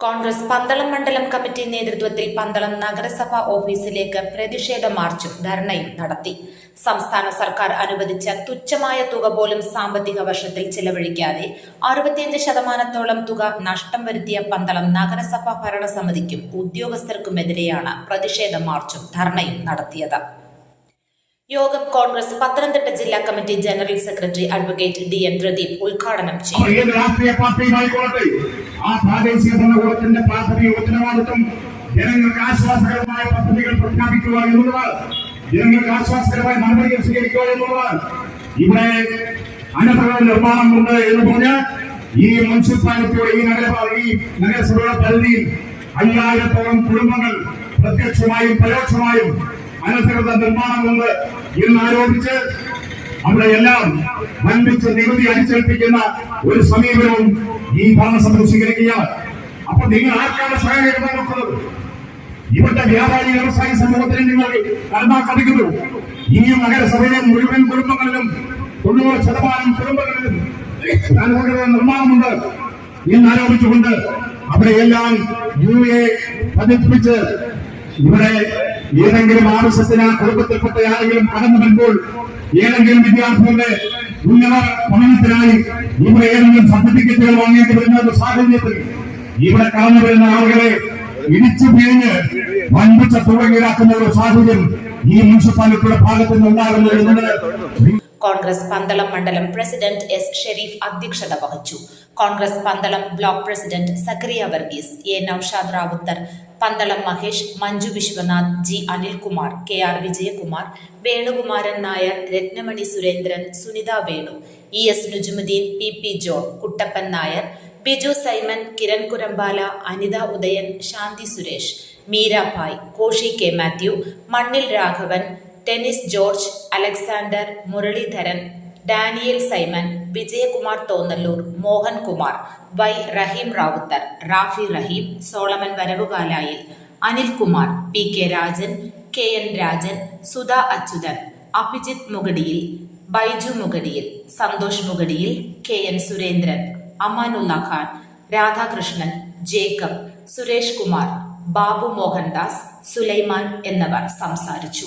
കോൺഗ്രസ് പന്തളം മണ്ഡലം കമ്മിറ്റി നേതൃത്വത്തിൽ പന്തളം നഗരസഭ ഓഫീസിലേക്ക് പ്രതിഷേധ മാർച്ചും ധർണയും നടത്തി. സംസ്ഥാന സർക്കാർ അനുവദിച്ച തുച്ഛമായ തുക പോലും സാമ്പത്തിക വർഷത്തിൽ ചിലവഴിക്കാതെ അറുപത്തിയഞ്ച് ശതമാനത്തോളം തുക നഷ്ടം വരുത്തിയ പന്തളം നഗരസഭ ഭരണസമിതിക്കും ഉദ്യോഗസ്ഥർക്കുമെതിരെയാണ് പ്രതിഷേധ മാർച്ചും ധർണയും നടത്തിയത്. യോഗം കോൺഗ്രസ് പത്തനംതിട്ട ജില്ലാ committee general secretary advocate D N Pradeep ഉദ്ഘാടനം ചെയ്തു. ഏത് ആ പ്രാദേശിക ഭരണകൂടത്തിന്റെ പ്രാഥമിക ജനങ്ങൾക്ക് ആശ്വാസകരമായ പദ്ധതികൾ ജനങ്ങൾക്ക് ആശ്വാസകരമായ നടപടികൾ നിർമ്മാണം ഈ മുനിസിപ്പാലിറ്റിയുടെ ഈ നഗര ഈ നഗരസഭയുടെ പരിധിയിൽ അയ്യായിരത്തോളം കുടുംബങ്ങൾ പ്രത്യക്ഷമായും പരോക്ഷമായും അനധികൃത നിർമ്മാണമുണ്ട് ഇന്ന് ആരോപിച്ച് അവിടെ എല്ലാം വൻപിച്ച് നികുതി അടിച്ചേൽപ്പിക്കുന്ന ഒരു സമീപനവും ഈ ഭരണസമിതി സ്വീകരിക്കുകയാണ്. അപ്പൊ നിങ്ങൾ ആർക്കാണ് സഹായം ഇവിടുത്തെ വ്യാപാരി വ്യവസായ സമൂഹത്തിന് നിങ്ങൾ കടന്നാ കടിക്കുന്നു ഇനിയും നഗരസഭയിലെ മുഴുവൻ കുടുംബങ്ങളിലും തൊണ്ണൂറ് ശതമാനം കുടുംബങ്ങളിലും നിർമ്മാണമുണ്ട് നിർമ്മാണമുണ്ട് എന്നാരോപിച്ചുകൊണ്ട് അവിടെയെല്ലാം യു എ പതിപ്പിച്ച് ഇവിടെ ഏതെങ്കിലും ആവശ്യത്തിന് ആ കുടുംബത്തിൽപ്പെട്ട ആരെങ്കിലും കടന്നു വരുമ്പോൾ ഏതെങ്കിലും വിദ്യാർത്ഥികളുടെ ഉന്നത പഠനത്തിനായി ഇവിടെ ഏതെങ്കിലും സർട്ടിഫിക്കറ്റുകൾ വാങ്ങേണ്ടി വരുന്ന ഒരു സാഹചര്യത്തിൽ ഇവിടെ കടന്നു വരുന്ന ആളുകളെ ഇടിച്ചു പിഴിഞ്ഞ് വൻപിച്ച തുക ഈടാക്കുന്ന ഒരു സാഹചര്യം ഈ മുനിസിപ്പാലിറ്റിയുടെ ഭാഗത്ത് നിന്നുണ്ടാകുന്നു എന്നുള്ളത് കോൺഗ്രസ് പന്തളം മണ്ഡലം പ്രസിഡന്റ് എസ് ഷെരീഫ് അധ്യക്ഷത വഹിച്ചു. Congress Pandalam block president Zachariah Varghese A Noushad Rawther Pandalam Mahesh Manju Vishwanath G Anilkumar K R Vijayakumar Venukumaran Nair Rathnamani Surendran Sunitha Venu E S Nujumudeen P P John Kuttappan Nair Biju Simon Kiran Kurampala Anitha Udayan Shanthi Suresh Meerabhai Koshy K Mathew Mannil Raghavan Tennis George Alexander Muraleedharan Daniel Simon Vijayakumar Thonnalloor Mohankumar Y Rahim Rawther Rafi Rahim Solomon Varavukalayil Anilkumar P K Rajan K N Rajan Sudha Achuthan Abhijith Mugadiyil Biju Mugadiyil Santhosh Mugadiyil K N Surendran Amanulla Khan Radhakrishnan Jacob Suresh Kumar Babu Mohandas Sulaiman എന്നിവർ സംസാരിച്ചു.